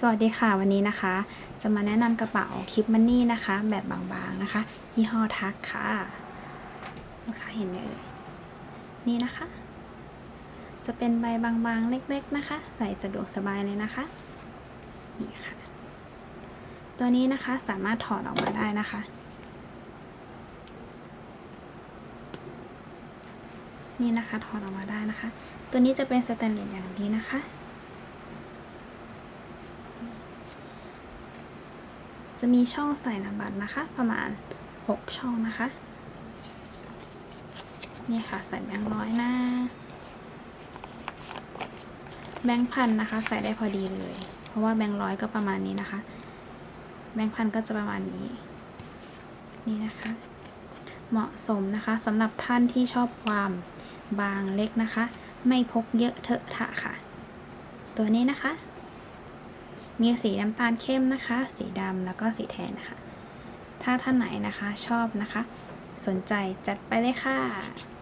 สวัสดีค่ะวันนี้นะคะ จะมาแนะนำกระเป๋าคลิปมันนี่นะคะ แบบบางๆนะคะยี่ห้อทักค่ะลูกค้าเห็นไหมเอ่ยนี่นะคะ จะเป็นใบบางๆเล็กๆนะคะ ใส่สะดวกสบายเลยนะคะนี่ค่ะ ตัวนี้นะคะสามารถถอดออกมาได้นะคะ นี่นะคะถอดออกมาได้นะคะ ตัวนี้จะเป็นสแตนเลสอย่างนี้นะคะ จะมีช่องใส่นามบัตรนะคะ ประมาณ 6 ช่องนะคะ นี่ค่ะใส่แบงค์ร้อยหน้า แบงค์พันนะคะ ใส่ได้พอดีเลย เพราะว่าแบงค์ร้อยก็ประมาณนี้นะคะ แบงค์พันก็จะประมาณนี้ นี่นะคะ เหมาะสมนะคะสำหรับท่านที่ชอบความบางเล็กนะคะ ไม่พกเยอะเถอะทะค่ะ ตัวนี้นะคะ มีสีน้ำตาลเข้มนะคะ สีดำแล้วก็สีแทนนะคะ ถ้าท่านไหนนะคะชอบนะคะ สนใจจัดไปเลยค่ะ